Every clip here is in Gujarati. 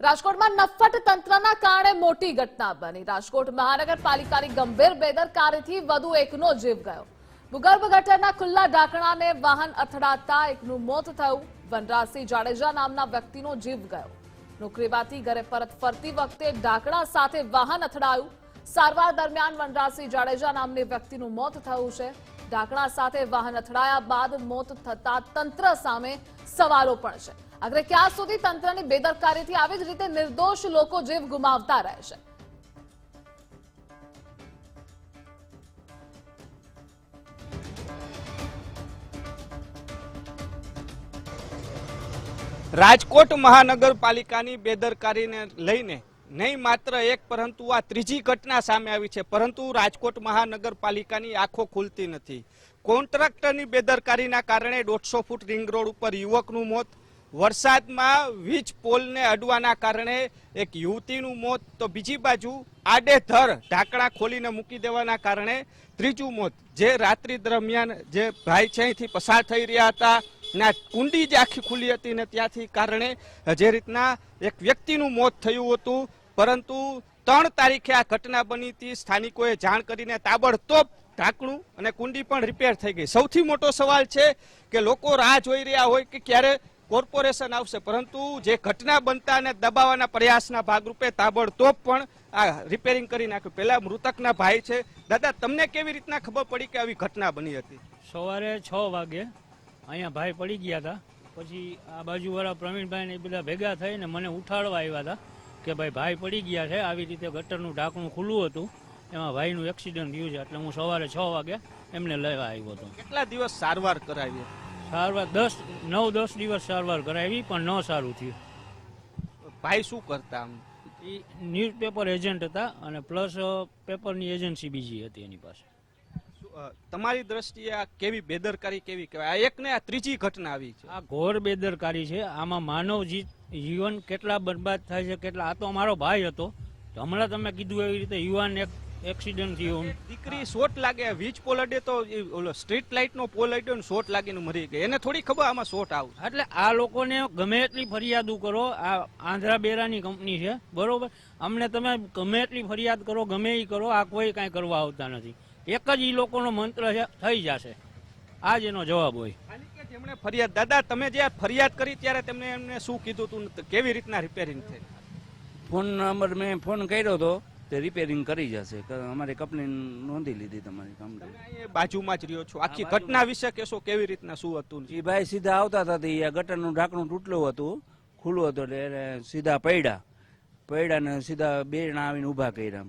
રાજકોટમાં નફટ તંત્રના કારણે મોટી ઘટના બની. રાજકોટ મહાનગરપાલિકાની ગંભીર બેદરકારીથી વધુ એકનો જીવ ગયો. ભૂગર્ભ ગટરના ખુલ્લા ઢાંકણાને વાહન અથડાતા એકનું મોત થયું. વનરાજસિંહ જાડેજા નામના વ્યક્તિનો જીવ ગયો. નોકરીમાંથી ઘરે પરત ફરતી વખતે ઢાંકણા સાથે વાહન અથડાયું. સારવાર દરમિયાન વનરાજસિંહ જાડેજા નામની વ્યક્તિનું મોત થયું છે. ઢાંકણા સાથે વાહન અથડાયા બાદ મોત થતા તંત્ર સામે સવાલો પણ છે. આખરે ક્યાં સુધી તંત્રની બેદરકારીથી આવી જ રીતે નિર્દોષ લોકો જીવ ગુમાવતા રહે રાજકોટ મહાનગરપાલિકાની બેદરકારીને લઈને નહીં માત્ર એક, પરંતુ આ ત્રીજી ઘટના સામે આવી છે. પરંતુ રાજકોટ મહાનગરપાલિકાની આંખો ખુલતી નથી. કોન્ટ્રાક્ટરની બેદરકારીના કારણે દોઢસો ફૂટ રિંગ રોડ ઉપર યુવકનું મોત વરસાદમાં વીજ પોલને અડવાના કારણે એક યુવતીનું મોત, તો બીજી બાજુ આડેધર ઢાંકણા ખોલીને મૂકી દેવાના કારણે ત્રીજું મોત, જે રાત્રિ દરમિયાન જે ભાઈ છે અહીંથી પસાર થઈ રહ્યા હતા ના કુંડી જ આખી ખુલ્લી હતી ને ત્યાંથી કારણે જે રીતના એક વ્યક્તિનું મોત થયું હતું. પરંતુ ત્રણ તારીખે આ ઘટના બની હતી. સ્થાનિકોએ જાણ કરીને તાબડતોબ ઢાંકણું અને કુંડી પણ રિપેર થઈ ગઈ. સૌથી મોટો સવાલ છે કે લોકો રાહ જોઈ રહ્યા હોય કે ક્યારે કોર્પોરેશન આવશે. પરંતુ જે ઘટના બનતા અને દબાવવાના પ્રયાસના ભાગરૂપે તાબડતોબ પણ આ રિપેરિંગ કરી નાખ્યું. પહેલાં મૃતકના ભાઈ છે. દાદા તમને કેવી રીતના ખબર પડી કે આવી ઘટના બની હતી? સવારે છ વાગે અહીંયા ભાઈ પડી ગયા હતા. પછી આ બાજુવાળા પ્રવીણભાઈ ને એ બધા ભેગા થઈને મને ઉઠાડવા આવ્યા હતા કે ભાઈ ભાઈ પડી ગયા છે. આવી રીતે ગટરનું ઢાંકણું ખુલ્લું હતું. એમાં ભાઈનું એક્સિડન્ટ થયું છે. એટલે હું સવારે છ વાગે એમને લેવા આવ્યો હતો. કેટલા દિવસ સારવાર કરાવી સારવાર દસ નવ દસ દિવસ સારવાર કરાવી પણ ન સારું થયું. ભાઈ શું કરતા આમ? એ ન્યૂઝપેપર એજન્ટ હતા અને પ્લસ પેપરની એજન્સી બીજી હતી એની પાસે. તમારી દ્રષ્ટિએ આ કેવી બેદરકારી કેવી કહેવાય? આ એક ને આ ત્રીજી ઘટના આવી છે. આ ઘોર બેદરકારી છે. આમાં માનવ જીવન કેટલા બરબાદ થાય છે કેટલા આ તો અમારો ભાઈ હતો. તો હમણાં તમે કીધું એવી રીતે યુવાન એક એક્સિડન્ટ થયો દીકરી શોટ લાગે વીજ પોલ અડે તો એ ઓલો સ્ટ્રીટ લાઇટ નો પોલ અડ્યો ને શોટ લાગીને મરી ગઈ. એને થોડી ખબર આમાં શોટ આવું એટલે આ લોકોને ગમે એટલી ફરિયાદો કરો આ આંધ્રા બેરાની કંપની છે બરોબર? અમને તમે ગમે એટલી ફરિયાદ કરો ગમે એ કરો આ કોઈ કાંઈ કરવા આવતા નથી. એક જ એ લોકોનો મંત્ર છે થઈ જશે. આ જ એનો જવાબ હોય. તેમણે જેમણે ફરિયાદ દાદા તમે જે ફરિયાદ કરી ત્યારે તેમણે એમને શું કીધું તું કેવી રીતના રિપેરિંગ થઈ? ફોન નંબર મેં ફોન કર્યો હતો તે રિપેરિંગ કરી જશે. અમારી કંપની નોંધી લીધી તમારી અહીંયા બાજુમાં જ રહ્યો છો. આખી ઘટના વિશે કહેશો કેવી રીતના શું હતું? એ ભાઈ સીધા આવતા હતા તે આ ગટરનું ઢાંકણું તૂટલું હતું ખુલ્લું હતું એટલે સીધા પડ્યા. પડ્યા ને સીધા બે જણા આવીને ઊભા કર્યા.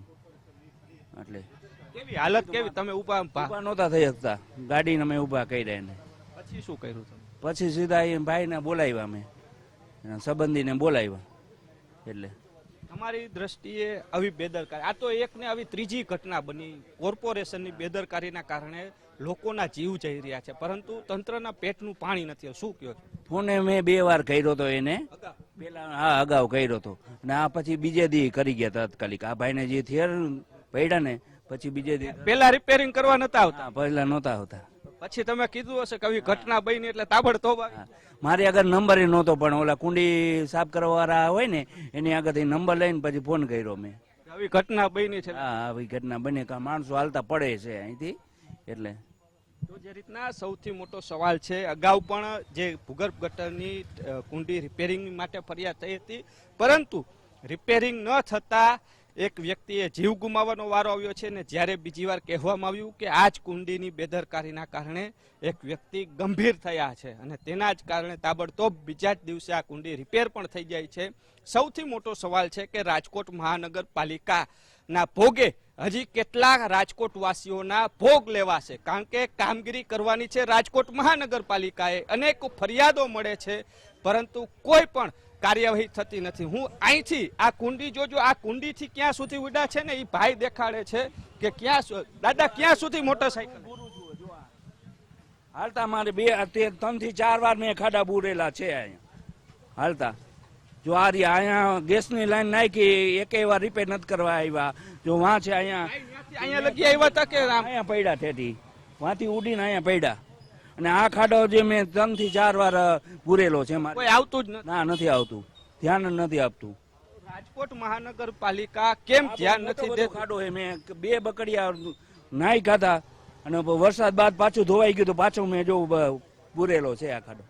એટલે. કેવી હાલત કેવી? તમે ઊભા ઊભા નહોતા થઈ શકતા. ગાડીને અમે ઊભા કર્યા એને. પછી શું કર્યું તમે? પછી સીધા એ ભાઈને બોલાવ્યા અમે. સંબંધીને બોલાવ્યા. એટલે. તમારી દ્રષ્ટિએ આવી બેદરકારી. આ તો એક ને આવી ત્રીજી ઘટના બની. કોર્પોરેશનની બેદરકારીના કારણે લોકોના જીવ જઈ રહ્યા છે. પરંતુ તંત્રના પેટનું પાણી નથી. શું કયો ફોને મેં બે વાર કર્યો હતો એને. પેલા હા અગાઉ કર્યો હતો અને આ પછી બીજે દી કરી ગયા તાત્કાલિક. આ ભાઈને જે થિયર પડ્યા ને પછી બીજે દી પેલા રિપેરિંગ કરવા નતા આવતા? પહેલા નહોતા આવતા. પછી તમે કીધું હશે કે આવી ઘટના બની એટલે તાબડતોબ. મારી આગળ નંબર એ નહોતો પણ ઓલા કુંડી સાફ કરવાવાળા હોય ને એની આગળથી નંબર લઈને પછી ફોન કર્યો મેં. આવી ઘટના બની છે. હા આવી ઘટના બને કે માણસો હાલતા પડે છે અહીંથી એટલે. તો જે રીતના સૌથી મોટો સવાલ છે અગાઉ પણ જે ભૂગર્ભ ગટરની કુંડી રિપેરિંગ માટે ફરિયાદ થઈ હતી પરંતુ રિપેરિંગ ન થતા એક વ્યક્તિએ જીવ ગુમાવવાનો વારો આવ્યો છે ને જ્યારે બીજી વાર કહેવામાં આવ્યું કે આ જ કુંડીની બેદરકારીના કારણે એક વ્યક્તિ ગંભીર થયા છે અને તેના જ કારણે તાબડતોબ બીજા જ દિવસે આ કુંડી રિપેર પણ થઈ જાય છે. સૌથી મોટો સવાલ છે કે રાજકોટ મહાનગરપાલિકાના ભોગે હજી કેટલા રાજકોટવાસીઓના ભોગ લેવાશે? કારણ કે કામગીરી કરવાની છે રાજકોટ મહાનગરપાલિકાએ. અનેક ફરિયાદો મળે છે, પરંતુ કોઈ પણ કાર્યવાહી થતી નથી. હું અહીંથી આ કુંડી જોજો આ કુંડીથી ક્યાં સુધી ઉડા છે ને એ ભાઈ દેખાડે છે કે ક્યાં દાદા ક્યાં સુધી મોટરસાઇકલ? હાલતા મારે બે ત્રણથી ચાર વાર મેં ખાડા બુરેલા છે અહીંયા. હાલતા. જો આ રહી અહીંયા ગેસની લાઈન નાખી એકે વાર રિપેર નથી કરવા આવ્યા. જો વાં છે અહીંયા અહીંયા લગી આવ્યા હતા કે અહીંયા પડ્યા ઠેઠી. વાંથી ઉડીને અહીંયા પડ્યા. અને આ ખાડો જે મેં ત્રણથી ચાર વાર પૂરેલો છે કોઈ આવતું જ ના નથી આવતું. ધ્યાન નથી આપતું. રાજકોટ મહાનગરપાલિકા કેમ ધ્યાન નથી દેતું? ખાડો છે. મેં બે બકડિયા નાઈ ખાધા અને વરસાદ બાદ પાછું ધોવાઈ ગયું તો પાછું મેં જો પૂરેલો છે આ ખાડો.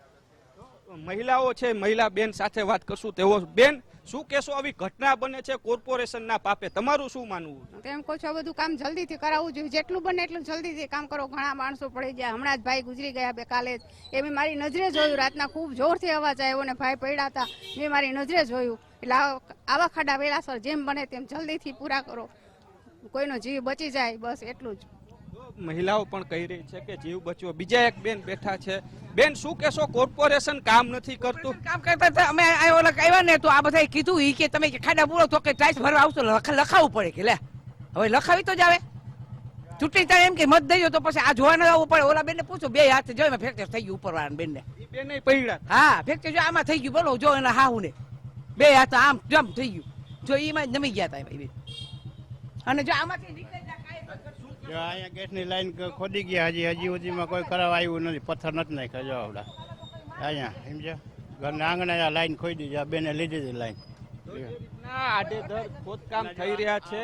મહિલાઓ છે મહિલા બેન સાથે વાત કરશું તેઓ બેન શું કહેશો, આવી ઘટના બને છે કોર્પોરેશનના પાપે? તમારું શું માનવું? તેમ કહો છો બધું કામ જલ્દીથી કરાવવું જોઈએ. જેટલું બને એટલું જલ્દીથી કામ કરો. ઘણા માણસો પડી ગયા. હમણાં જ ભાઈ ગુજરી ગયા બે કાલે એ મેં મારી નજરે જોયું. રાતના ખૂબ જોરથી અવાજ આવ્યો ને ભાઈ પડ્યા હતા. મેં મારી નજરે જોયું. એટલે આવા ખાડા વેલાસર જેમ બને તેમ જલ્દીથી પૂરા કરો. કોઈનો જીવ બચી જાય, બસ એટલું જ. મહિલાઓ પણ કહી રહી છે કે જીવ બચ્યો બીજા એક બેન બેઠા છે. બેન શું કહેશો? કોર્પોરેશન કામ નથી કરતું? કામ કરતા હતા. અમે ઓલા આવ્યા ને તો આ બધા કીધું ઈ કે તમે ખાડા પૂરો તો કે ટાઈસ ભરવા આવશો. લખ- લખાવવું પડે કે લે. હવે લખાવી તો જ આવે. ચૂંટણી તારે એમ કે મત દઈ તો પછી આ જોવા ન આવવું પડે. ઓલા બેનને પૂછો બે હાથ જોઈ ફ્રેક્ચર થઈ ગયું ઉપર વાળા બેનને બેને પૈડા. હા ફ્રેક્ચર જો આમાં થઈ ગયું. બોલો જો એના હાહુ ને બે હાથ આમ જમ થઈ ગયું. જો એમાં નમી ગયા હતા એમાં ઈ બેન. અને જો આમાંથી નીકળે જો અહીંયા ગેસની લાઈન ખોદી ગયા હજી હજી સુધીમાં કોઈ કરાવવા આવ્યું નથી. પથ્થર નથી નાખ્યા જો આવડા. અહીંયા સમજ્યા ઘરના આંગણે આ લાઈન ખોદી દીધી આ બેને લીધી હતી લાઈન. ખોદકામ થઈ રહ્યા છે.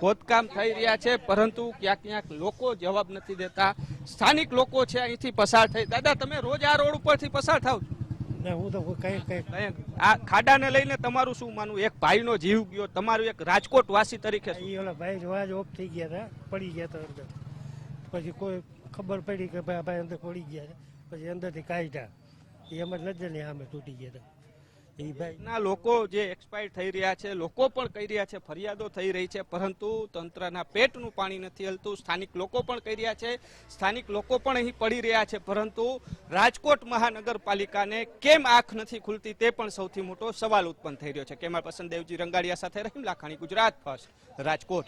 ખોદકામ થઈ રહ્યા છે પરંતુ ક્યાંક ક્યાંક લોકો જવાબ નથી દેતા. સ્થાનિક લોકો છે અહીંથી પસાર થઈ. દાદા તમે રોજ આ રોડ ઉપરથી પસાર થાવ છો? ને હું તો કઈ કઈ આ ખાડાને લઈને તમારું શું માનવું? એક ભાઈનો જીવ ગયો તમારું એક રાજકોટ વાસી તરીકે એ ઓલા ભાઈ જોવા જ ઓફ થઈ ગયા હતા પડી ગયા હતા અંદર. પછી કોઈ ખબર પડી કે ભાઈ ભાઈ અંદર પડી ગયા છે. પછી અંદરથી કાઢ્યા. એ એમ જ નજરની સામે તૂટી ગયા હતા. એ ના, લોકો જે એક્સપાયર થઈ રહ્યા છે, લોકો પણ કહી રહ્યા છે, ફરિયાદો થઈ રહી છે, પરંતુ તંત્રના પેટનું પાણી નથી હલતું. સ્થાનિક લોકો પણ કહી રહ્યા છે, સ્થાનિક લોકો પણ અહીં પડી રહ્યા છે, પરંતુ રાજકોટ મહાનગરપાલિકાને કેમ આંખ નથી ખુલતી તે પણ સૌથી મોટો સવાલ ઉત્પન્ન થઈ રહ્યો છે. કેમેરા પસંદ દેવજી રંગાડિયા સાથે રહીમ લાખાણી, ગુજરાત ફર્સ્ટ, રાજકોટ.